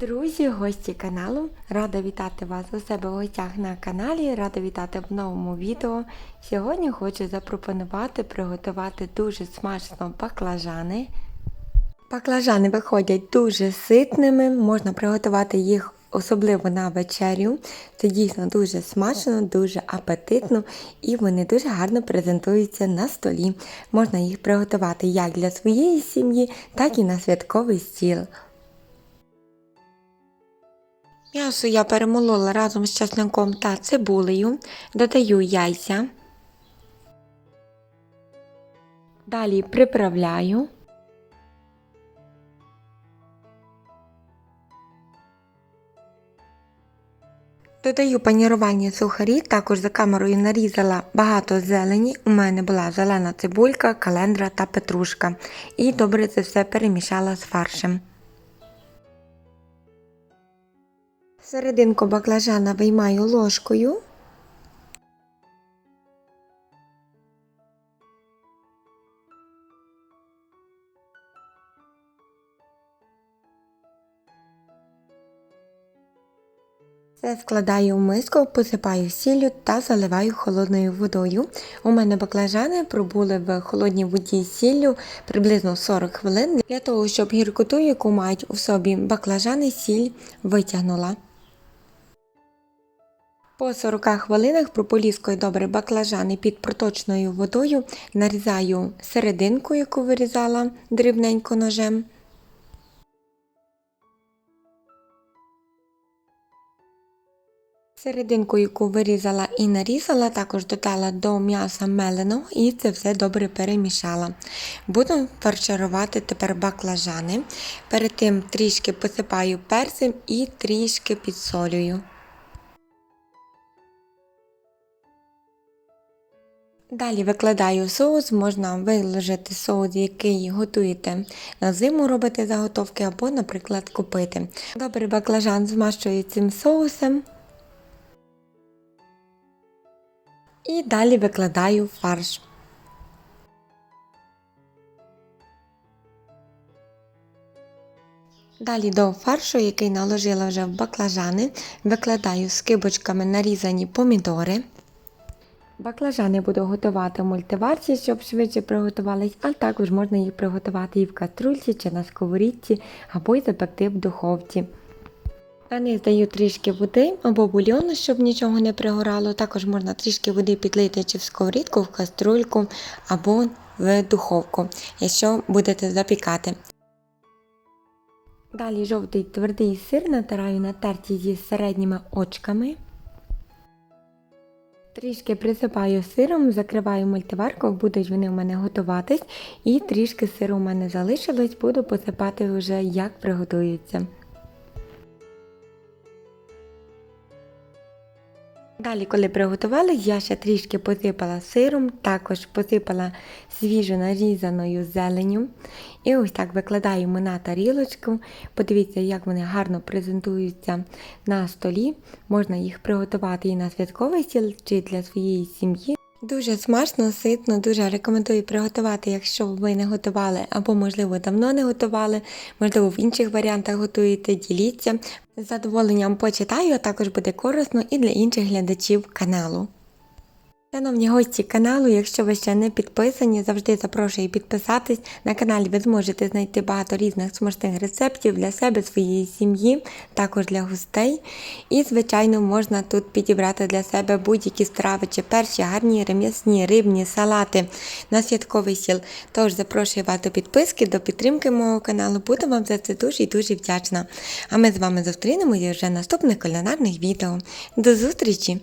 Друзі, гості каналу, рада вітати вас у себе в гостях на каналі, рада вітати в новому відео. Сьогодні хочу запропонувати приготувати дуже смачно баклажани. Баклажани виходять дуже ситними, можна приготувати їх особливо на вечерю. Це дійсно дуже смачно, дуже апетитно і вони дуже гарно презентуються на столі. Можна їх приготувати як для своєї сім'ї, так і на святковий стіл. М'ясо я перемолола разом з часником та цибулею, додаю яйця. Далі приправляю. Додаю панірувальні сухарі, також за камерою нарізала багато зелені. У мене була зелена цибулька, календра та петрушка. І добре це все перемішала з фаршем. Серединку баклажана виймаю ложкою. Це складаю в миску, посипаю сіллю та заливаю холодною водою. У мене баклажани пробули в холодній воді з сіллю приблизно 40 хвилин для того, щоб гіркоту, яку мають у собі баклажани, сіль витягнула. По 40 хвилинах прополіскую добре баклажани під проточною водою, нарізаю серединку, яку вирізала дрібненько ножем. Серединку, яку вирізала і нарізала, також додала до м'яса меленого і це все добре перемішала. Буду фарширувати тепер баклажани. Перед тим трішки посипаю перцем і трішки підсолюю. Далі викладаю соус, можна виложити соус, який готуєте на зиму робити заготовки, або, наприклад, купити. Добре баклажан змащую цим соусом. І далі викладаю фарш. Далі до фаршу, який наложила вже в баклажани, викладаю скибочками нарізані помідори. Баклажани буду готувати в мультиварці, щоб швидше приготувались, а також можна їх приготувати і в каструльці чи на сковорідці, або й запекти в духовці. Та не здаю трішки води або бульйону, щоб нічого не пригорало. Також можна трішки води підлити чи в сковорідку, в каструльку або в духовку, якщо будете запікати. Далі жовтий твердий сир натираю на терті зі середніми очками. Трішки присипаю сиром, закриваю мультиварку, будуть вони у мене готуватись, і трішки сиру у мене залишилось, буду посипати вже як приготується. Далі, коли приготували, я ще трішки посипала сиром, також посипала свіжо нарізаною зеленю. І ось так викладаємо на тарілочку. Подивіться, як вони гарно презентуються на столі. Можна їх приготувати і на святковий стіл, чи для своєї сім'ї. Дуже смачно, ситно, дуже рекомендую приготувати, якщо ви не готували або, можливо, давно не готували, можливо, в інших варіантах готуєте, діліться. З задоволенням почитаю, а також буде корисно і для інших глядачів каналу. Шановні гості каналу, якщо ви ще не підписані, завжди запрошую підписатись. На каналі ви зможете знайти багато різних смачних рецептів для себе, своєї сім'ї, також для гостей. І, звичайно, можна тут підібрати для себе будь-які страви чи перші гарні рем'ясні, рибні, салати на святковий стіл. Тож запрошую вас до підписки, до підтримки мого каналу. Буду вам за це дуже і дуже вдячна. А ми з вами зустрінемося вже наступних кулінарних відео. До зустрічі!